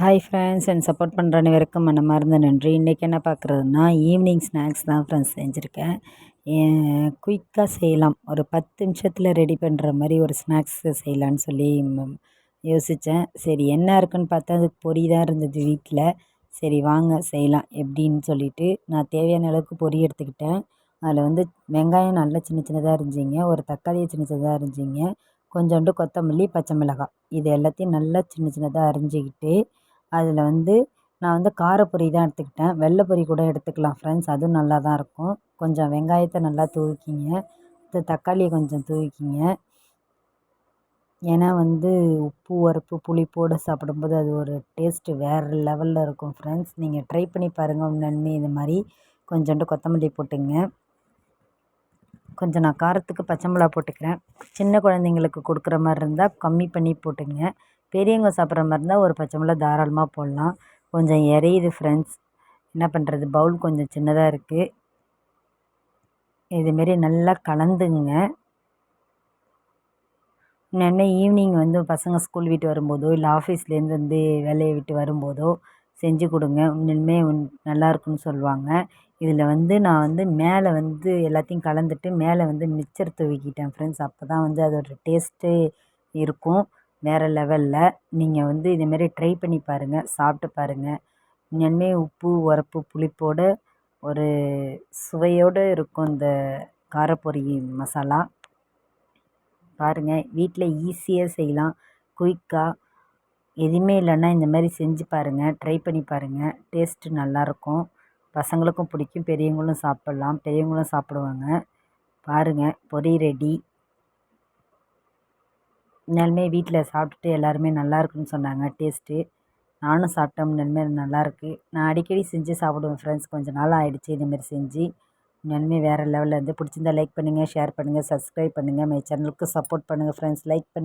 Hi friends என் support பண்ணுற அனைவருக்கும் மனமார்ந்த நன்றி. இன்றைக்கி என்ன பார்க்குறதுனா ஈவினிங் ஸ்நாக்ஸ் தான் ஃப்ரெண்ட்ஸ் செஞ்சுருக்கேன். குயிக்காக செய்யலாம். ஒரு பத்து நிமிஷத்தில் ரெடி பண்ணுற மாதிரி ஒரு ஸ்நாக்ஸ் செய்யலான்னு சொல்லி யோசித்தேன் சரி என்ன இருக்குன்னு பார்த்தா அது பொரி தான் இருந்தது வீட்டில் சரி வாங்க செய்யலாம். எப்படின்னு சொல்லிட்டு நான் தேவையான அளவுக்கு பொறி எடுத்துக்கிட்டேன். அதில் வந்து வெங்காயம் நல்லா சின்ன சின்னதாக இருந்துச்சிங்க. ஒரு தக்காளியை சின்ன சின்னதாக இருந்துச்சிங்க. கொஞ்சோண்டு கொத்தமல்லி பச்சை மிளகாய். இது எல்லாத்தையும் நல்லா சின்ன சின்னதாக அரிஞ்சிக்கிட்டு அதில் வந்து நான் வந்து காரப்பொரி தான் எடுத்துக்கிட்டேன். வெள்ளை பொரி கூட எடுத்துக்கலாம் ஃப்ரெண்ட்ஸ் அதுவும் நல்லா தான் இருக்கும். கொஞ்சம் வெங்காயத்தை நல்லா தூவிக்கிங்க. அடுத்து தக்காளியை கொஞ்சம் தூவிக்கிங்க. ஏன்னா வந்து உப்பு உரப்பு புளிப்போடு சாப்பிடும்போது அது ஒரு டேஸ்ட்டு வேறு லெவலில் இருக்கும் ஃப்ரெண்ட்ஸ் நீங்கள் ட்ரை பண்ணி பாருங்கள் நன்மை இது மாதிரி. கொஞ்சோண்டு கொத்தமல்லி போட்டுங்க. கொஞ்சம் நான் காரத்துக்கு பச்சை மிளகா போட்டுக்கிறேன். சின்ன குழந்தைங்களுக்கு கொடுக்குற மாதிரி இருந்தால் கம்மி பண்ணி போட்டுங்க. பெரியவங்க சாப்பிட்ற மாதிரி இருந்தால் ஒரு பச்சை மிளகா தாராளமாக போடலாம். கொஞ்சம் எரியுது ஃப்ரெண்ட்ஸ் என்ன பண்ணுறது பவுல் கொஞ்சம் சின்னதாக இருக்குது இதுமாரி நல்லா கலந்துங்க. உடனே ஈவினிங் வந்து பசங்க ஸ்கூல் விட்டு வரும்போதோ இல்லை ஆஃபீஸ்லேருந்து வந்து வேலையை விட்டு வரும்போதோ செஞ்சு கொடுங்க. உண்மையிலுமே நல்லாயிருக்குன்னு நல்லா இருக்குன்னு சொல்லுவாங்க. இதில் வந்து நான் வந்து மேலே வந்து எல்லாத்தையும் கலந்துட்டு மேலே வந்து மிச்சர் தூவிக்கிட்டேன் ஃப்ரெண்ட்ஸ் அப்போ தான் வந்து அதோட டேஸ்ட்டு இருக்கும். வேறு லெவலில். நீங்கள் வந்து இதேமாரி ட்ரை பண்ணி பாருங்கள் சாப்பிட்டு பாருங்கள் உண்மையாலுமே உப்பு உரப்பு புளிப்போடு ஒரு சுவையோடு இருக்கும் இந்த காரப்பொரி மசாலா. பாருங்கள் வீட்டில் ஈஸியாக செய்யலாம். குயிக்காக எதுவுமே இல்லைன்னா இந்த மாதிரி செஞ்சு பாருங்கள் ட்ரை பண்ணி பாருங்கள் டேஸ்ட்டு நல்லாயிருக்கும். பசங்களுக்கும் பிடிக்கும் பெரியவங்களும் சாப்பிட்லாம். பெரியவங்களும் சாப்பிடுவாங்க. பாருங்கள் பொரி ரெடி உண்மையாலுமே வீட்டில் சாப்பிட்டுட்டு எல்லாருமே நல்லாயிருக்குன்னு சொன்னாங்க. டேஸ்ட்டு நானும் சாப்பிட்டேன் உண்மையாலுமே நல்லாயிருக்கு நான் அடிக்கடி செஞ்சு சாப்பிடுவேன் ஃப்ரெண்ட்ஸ் கொஞ்ச நாள் ஆகிடுச்சி இதேமாரி செஞ்சு. உண்மையாலுமே வேறு லெவலில் இருந்து. பிடிச்சிருந்தா லைக் பண்ணுங்கள் ஷேர் பண்ணுங்கள் சப்ஸ்கிரைப் பண்ணுங்கள் மை சேனலுக்கு சப்போர்ட் பண்ணுங்கள் ஃப்ரெண்ட்ஸ் லைக் பண்ணி